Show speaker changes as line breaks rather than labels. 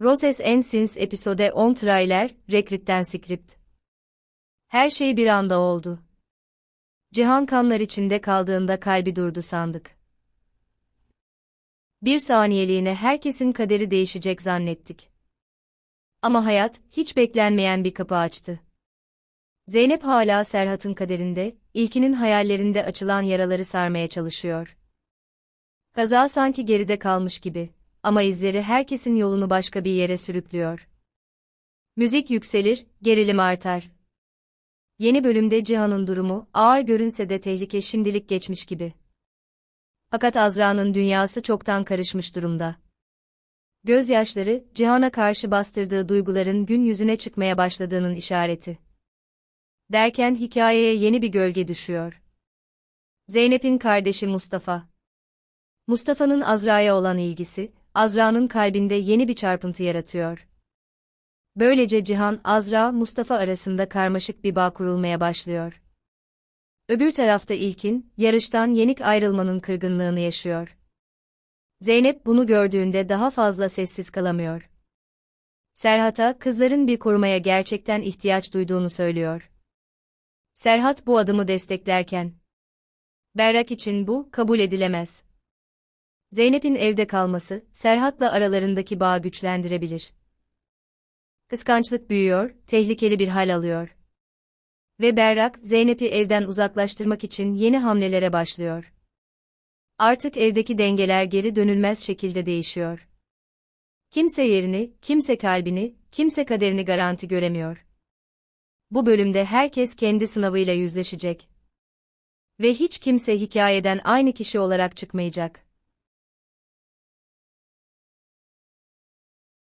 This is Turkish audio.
Roses and Sins episode 10 trailer, Recruit'ten script. Her şey bir anda oldu. Cihan kanlar içinde kaldığında kalbi durdu sandık. Bir saniyeliğine herkesin kaderi değişecek zannettik. Ama hayat, hiç beklenmeyen bir kapı açtı. Zeynep hala Serhat'ın kaderinde, ilkinin hayallerinde açılan yaraları sarmaya çalışıyor. Kaza sanki geride kalmış gibi ama izleri herkesin yolunu başka bir yere sürüklüyor. Müzik yükselir, gerilim artar. Yeni bölümde Cihan'ın durumu ağır görünse de tehlike şimdilik geçmiş gibi. Fakat Azra'nın dünyası çoktan karışmış durumda. Gözyaşları, Cihan'a karşı bastırdığı duyguların gün yüzüne çıkmaya başladığının işareti. Derken hikayeye yeni bir gölge düşüyor. Zeynep'in kardeşi Mustafa. Mustafa'nın Azra'ya olan ilgisi, Azra'nın kalbinde yeni bir çarpıntı yaratıyor. Böylece Cihan, Azra, Mustafa arasında karmaşık bir bağ kurulmaya başlıyor. Öbür tarafta İlkin, yarıştan yenik ayrılmanın kırgınlığını yaşıyor. Zeynep bunu gördüğünde daha fazla sessiz kalamıyor. Serhat'a kızların bir korumaya gerçekten ihtiyaç duyduğunu söylüyor. Serhat bu adımı desteklerken, Berrak için bu kabul edilemez. Zeynep'in evde kalması, Serhat'la aralarındaki bağı güçlendirebilir. Kıskançlık büyüyor, tehlikeli bir hal alıyor. Ve Berrak, Zeynep'i evden uzaklaştırmak için yeni hamlelere başlıyor. Artık evdeki dengeler geri dönülmez şekilde değişiyor. Kimse yerini, kimse kalbini, kimse kaderini garanti göremiyor. Bu bölümde herkes kendi sınavıyla yüzleşecek. Ve hiç kimse hikayeden aynı kişi olarak çıkmayacak.